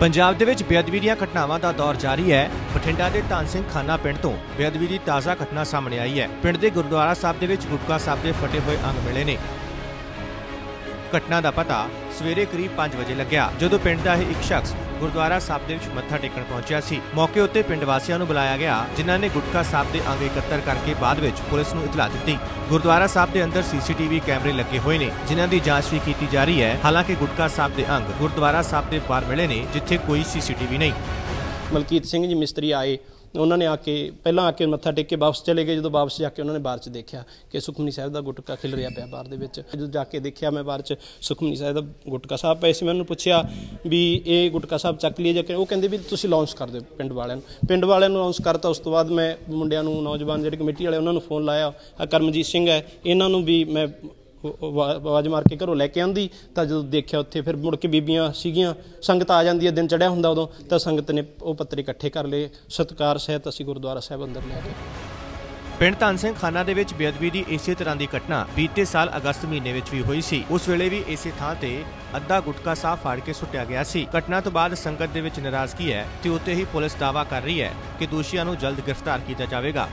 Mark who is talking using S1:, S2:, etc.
S1: ਪੰਜਾਬ ਦੇ ਵਿੱਚ ਬੇਅਦਬੀ ਦੀਆਂ ਘਟਨਾਵਾਂ ਦਾ ਦੌਰ ਜਾਰੀ ਹੈ। ਬਠਿੰਡਾ ਦੇ ਧੰਨ ਸਿੰਘ ਖਾਨਾ ਪਿੰਡ ਤੋਂ ਬੇਅਦਬੀ ਦੀ ਤਾਜ਼ਾ ਘਟਨਾ ਸਾਹਮਣੇ ਆਈ ਹੈ। ਪਿੰਡ ਦੇ ਗੁਰਦੁਆਰਾ ਸਾਹਿਬ ਦੇ ਵਿੱਚ ਗੁਟਕਾ ਸਾਹਿਬ ਦੇ ਫਟੇ ਹੋਏ ਅੰਗ ਮਿਲੇ ਨੇ। ਘਟਨਾ ਦਾ ਪਤਾ ਸਵੇਰੇ ਕਰੀਬ 5 ਵਜੇ ਲੱਗਿਆ, ਜਦੋਂ ਪਿੰਡ ਦਾ ਇਹ ਇੱਕ ਸ਼ਖਸ ਗੁਰਦੁਆਰਾ ਸਾਹਿਬ ਦੇ ਵਿੱਚ ਮੱਥਾ ਟੇਕਣ ਪਹੁੰਚਿਆ ਸੀ। ਮੌਕੇ ਉੱਤੇ ਪਿੰਡ ਵਾਸੀਆਂ ਨੂੰ ਬੁਲਾਇਆ ਗਿਆ, ਜਿਨ੍ਹਾਂ ਨੇ ਗੁਟਕਾ ਸਾਹਿਬ ਦੇ ਅੰਗ ਇਕੱਤਰ ਕਰਕੇ ਬਾਅਦ ਵਿੱਚ ਪੁਲਿਸ ਨੂੰ ਇਤਲਾਹ ਦਿੱਤੀ। ਗੁਰਦੁਆਰਾ ਸਾਹਿਬ ਦੇ ਅੰਦਰ ਸੀਸੀਟੀਵੀ ਕੈਮਰੇ ਲੱਗੇ ਹੋਏ ਨੇ, ਜਿਨ੍ਹਾਂ ਦੀ ਜਾਂਚ ਵੀ ਕੀਤੀ ਜਾ ਰਹੀ ਹੈ। ਹਾਲਾਂਕਿ ਗੁਟਕਾ ਸਾਹਿਬ ਦੇ ਅੰਗ ਗੁਰਦੁਆਰਾ ਸਾਹਿਬ ਦੇ ਬਾਹਰ ਮਿਲੇ ਨੇ, ਜਿੱਥੇ ਕੋਈ ਸੀਸੀਟੀਵੀ ਨਹੀਂ।
S2: ਮਲਕੀਤ ਸਿੰਘ ਜੀ, ਮਿਸਤਰੀ ਆਏ। ਉਹਨਾਂ ਨੇ ਆ ਕੇ ਪਹਿਲਾਂ ਆ ਕੇ ਮੱਥਾ ਟੇਕ ਕੇ ਵਾਪਸ ਚਲੇ ਗਏ, ਜਦੋਂ ਵਾਪਸ ਜਾ ਕੇ ਉਹਨਾਂ ਨੇ ਬਾਹਰ 'ਚ ਦੇਖਿਆ ਕਿ ਸੁਖਮਨੀ ਸਾਹਿਬ ਦਾ ਗੁਟਕਾ ਖਿਲ ਰਿਹਾ ਪਿਆ ਬਾਹਰ ਦੇ ਵਿੱਚ। ਜਦੋਂ ਜਾ ਕੇ ਦੇਖਿਆ ਮੈਂ ਬਾਹਰ 'ਚ, ਸੁਖਮਨੀ ਸਾਹਿਬ ਦਾ ਗੁਟਕਾ ਸਾਹਿਬ ਪਏ ਸੀ, ਮੈਂ ਉਹਨੂੰ ਪੁੱਛਿਆ ਵੀ ਇਹ ਗੁਟਕਾ ਸਾਹਿਬ ਚੱਕ ਲਈਏ ਜਾਂ ਕਿ ਉਹ ਕਹਿੰਦੇ ਵੀ ਤੁਸੀਂ ਲਾਂਚ ਕਰ ਦਿਓ ਪਿੰਡ ਵਾਲਿਆਂ ਨੂੰ। ਪਿੰਡ ਵਾਲਿਆਂ ਨੂੰ ਲਾਂਚ ਕਰਤਾ, ਉਸ ਤੋਂ ਬਾਅਦ ਮੈਂ ਮੁੰਡਿਆਂ ਨੂੰ, ਨੌਜਵਾਨ ਜਿਹੜੇ ਕਮੇਟੀ ਵਾਲੇ, ਉਹਨਾਂ ਨੂੰ ਫੋਨ ਲਾਇਆ। ਆ ਕਰਮਜੀਤ ਸਿੰਘ ਹੈ, ਇਹਨਾਂ ਨੂੰ ਵੀ ਮੈਂ ਆਵਾਜ਼ ਮਾਰ ਕੇ ਘਰੋਂ ਲੈ ਕੇ ਆਂਦੀ ਤਾਂ ਜਦੋਂ ਦੇਖਿਆ ਉੱਥੇ ਫਿਰ ਮੁੜ ਕੇ ਬੀਬੀਆਂ ਸੀਗੀਆਂ, ਸੰਗਤ ਆ ਜਾਂਦੀ ਹੈ, ਦਿਨ ਚੜਿਆ ਹੁੰਦਾ ਉਦੋਂ, ਤਾਂ ਸੰਗਤ ਨੇ ਉਹ ਪੱਤਰ ਇਕੱਠੇ ਕਰ ਲਏ, ਸਤਕਾਰ ਸਹਿਤ ਅਸੀਂ ਗੁਰਦੁਆਰਾ ਸਾਹਿਬ ਅੰਦਰ ਲੈ ਗਏ।
S1: ਪਿੰਡ ਧੰਨ ਸਿੰਘ ਖਾਨਾ ਦੇ ਵਿੱਚ ਬੇਅਦਬੀ ਦੀ ਇਸੇ ਤਰ੍ਹਾਂ ਦੀ ਘਟਨਾ ਬੀਤੇ ਸਾਲ ਅਗਸਤ ਮਹੀਨੇ ਵਿੱਚ ਵੀ ਹੋਈ ਸੀ। ਉਸ ਵੇਲੇ ਵੀ ਇਸੇ ਥਾਂ ਤੇ ਅੱਧਾ ਗੁਟਕਾ ਸਾਹ ਫਾੜ ਕੇ ਸੁੱਟਿਆ ਗਿਆ ਸੀ। ਘਟਨਾ ਤੋਂ ਬਾਅਦ ਸੰਗਤ ਦੇ ਵਿੱਚ ਨਾਰਾਜ਼ਗੀ ਹੈ ਤੇ ਉੱਤੇ ਹੀ ਪੁਲਿਸ ਦਾਅਵਾ ਕਰ ਰਹੀ ਹੈ ਕਿ ਦੋਸ਼ੀਆਂ ਨੂੰ ਜਲਦ ਗ੍ਰਿਫਤਾਰ ਕੀਤਾ ਜਾਵੇਗਾ।